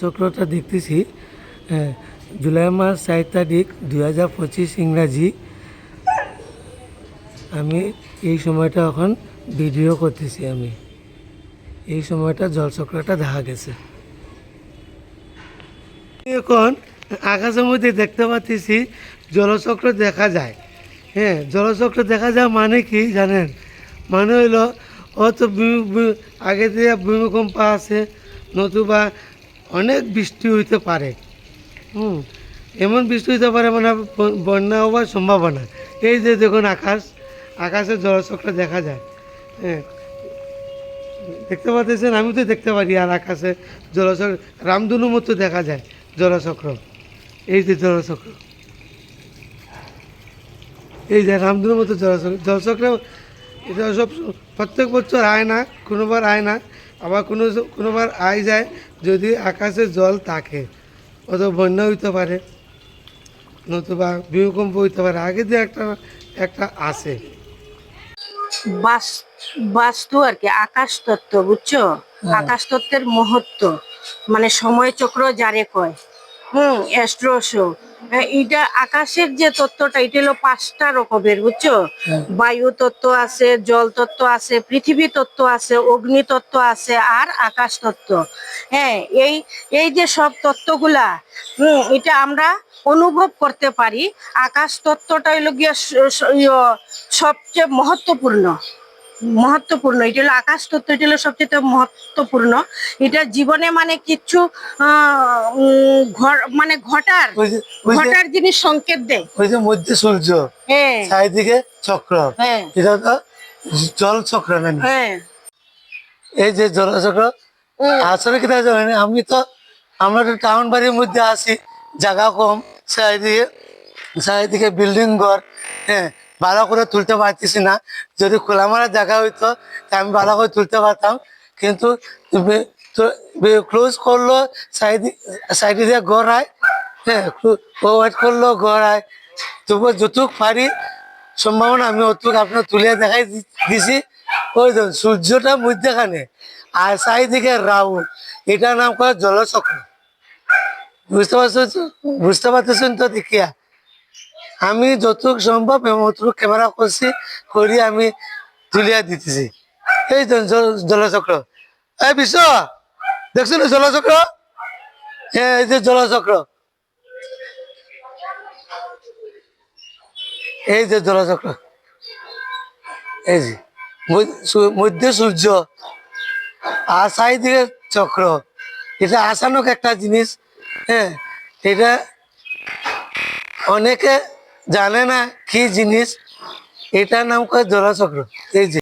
চক্রটা দেখতেছি। জুলাই মাস চার তারিখ দুই হাজার পঁচিশ ইংরাজি। আমি এই সময়টা এখন ভিডিও করতেছি আমি। এই সময়টা জলচক্রটা দেখা গেছে। এখন আকাশের মধ্যে দেখতে পাচ্ছি জলচক্র দেখা যায়। হ্যাঁ জলচক্র দেখা যায় মানে কি জানেন? মানে হইল ভূমি- আগে দিয়ে ভূমিকম্প আছে, নতুবা অনেক বৃষ্টি হইতে পারে। হুম, এমন বৃষ্টি হইতে পারে মানে বন্যা হওয়ার সম্ভাবনা। এই যে দেখুন আকাশ আকাশে জলচক্র দেখা যায়। হ্যাঁ দেখতে পাচ্ছেন? আমি তো দেখতে পারি আর আকাশে জলচক্র, রামধনু মতো দেখা যায় জলচক্র। এই যে জলচক্র। এই যে রামধনুর মতো জলচক্র জলচক্র এটা সব প্রত্যেক বছর আয় না কোনোবার আয় না আবার কোনো কোনোবার আয় যায় যদি আকাশে জল থাকে অত বন্যা হইতে পারে নতুবা ভূমিকম্প হইতে পারে। আগে দিয়ে একটা একটা আসে বাস বাস্তু আর কি আকাশ তত্ত্ব বুঝছ? আকাশ তত্ত্বের মহত্ব মানে সময় চক্র যারে কয়। হুম অ্যাস্ট্রোশো এটা আকাশের যে তত্ত্বটা এটা হলো পাঁচটা রকমের বুঝছ? বায়ু তত্ত্ব আছে জল তত্ত্ব আছে পৃথিবী তত্ত্ব আছে অগ্নি তত্ত্ব আছে আর আকাশ তত্ত্ব। হ্যাঁ এই এই যে সব তত্ত্বগুলা হুম এটা আমরা অনুভব করতে পারি। আকাশ তত্ত্বটা হইল গিয়ে সবচেয়ে মহত্বপূর্ণ। মহত্বপূর্ণ। এটা হলো আকাশ তত্ত্ব এটা হলো সবচেয়ে মহত্বপূর্ণ। এটা জীবনে মানে ঘর- মানে ঘটার ঘটার জিনিস সংকেত দেয়। ওই যে মধ্যে সূর্য হ্যাঁ। চারিদিকে চক্র। হ্যাঁ। এটা তো জল চক্র হ্যাঁ। এই যে জলচক্র উম, আসলে কি জানেন আমি তো আমরা তো টাউন বাড়ির মধ্যে আছি জায়গা কম চারিদিকে চারিদিকে বিল্ডিং ঘর হ্যাঁ। ভালো করে তুলতে পারতেছি না। যদি খোলামেলা জায়গা হইতো আমি ভালো করে তুলতে পারতাম। কিন্তু ক্লোজ করল সাইডে সাইডে দিয়ে ঘর হ্যাঁ ওয়েট করল, ঘর তবুও যতটুক পারি, সম্ভাবনা আমি অতটুক আপনার তুলে দেখাই দিছি। ওই তো সূর্যটা মধ্যেখানে। আর চারিদিকে রাউন্ড এটার নাম করে জলচক্র। বুঝতে পারছ? বুঝতে পারতেছেন তো দেখিয়া? আমি যতটুক সম্ভব এবং অতটুক ক্যামেরা করছি করি আমি তুলিয়া দিতেছি। এই জলচক্র। এই বিশ্ব দেখছ না জলচক্র? হ্যাঁ এই যে জলচক্র। এই যে জলচক্র। এই যে, মধ্য- সূর্য। আর চারিদিকে চক্র। এটা আসানক একটা জিনিস। হ্যাঁ এটা অনেকে জানে না কি জিনিস? এটা নাম করে জলচক্র? এই যে